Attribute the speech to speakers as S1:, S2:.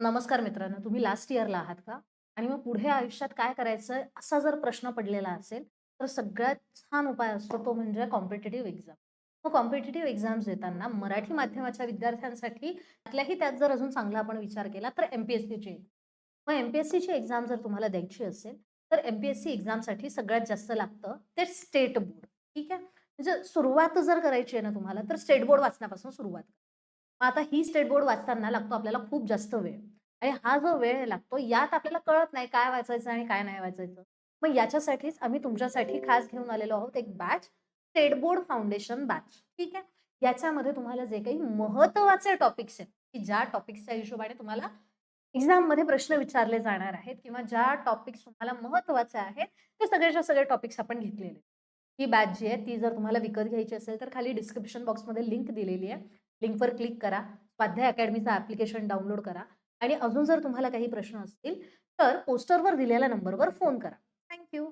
S1: नमस्कार मित्रांनो, तुम्ही लास्ट इयरला आहात का? आणि मग पुढे आयुष्यात काय करायचं असा जर प्रश्न पडलेला असेल, तर सगळ्यात छान उपाय असतो तो म्हणजे कॉम्पिटेटिव्ह एक्झाम. मग कॉम्पिटेटिव्ह एक्झाम्स देताना मराठी माध्यमाच्या विद्यार्थ्यांसाठी त्यातल्याही त्यात जर अजून चांगला आपण विचार केला तर एम-पी-एस-सीची एक्झाम. मग एम-पी-एस-सीची एक्झाम जर तुम्हाला द्यायची असेल, तर एम-पी-एस-सी एक्झामसाठी सगळ्यात जास्त लागतं ते स्टेट बोर्ड. ठीक आहे? म्हणजे सुरुवात जर करायची आहे ना तुम्हाला, तर स्टेट बोर्ड वाचण्यापासून सुरुवात करा. आता ही स्टेट बोर्ड वाचताना लागतो आपल्याला खूप जास्त वेळ आणि हा जो वेळ लागतो यात आपल्याला कळत नाही काय वाचायचं आणि काय नाही वाचायचं. मग याच्यासाठीच आम्ही तुमच्यासाठी खास घेऊन आलेलो आहोत एक batch, state board foundation batch. ठीक आहे? याच्यामध्ये तुम्हाला जे काही महत्त्वाचे टॉपिक्स आहेत, की ज्या टॉपिक्सच्या हिशोबाने तुम्हाला एक्झाममध्ये प्रश्न विचारले जाणार आहेत किंवा ज्या टॉपिक्स तुम्हाला महत्त्वाचे आहेत, ते सगळेच्या सगळे टॉपिक्स आपण घेतलेले ही बॅच जी आहे ती जर तुम्हाला विकत घ्यायची असेल, तर खाली डिस्क्रिप्शन बॉक्समध्ये लिंक दिलेली आहे. लिंकवर क्लिक करा. स्वाध्याय अकॅडमीचं ॲप्लिकेशन डाउनलोड करा आणि अजून जर तुम्हाला काही प्रश्न असतील, तर पोस्टरवर दिलेल्या नंबरवर फोन करा. थँक्यू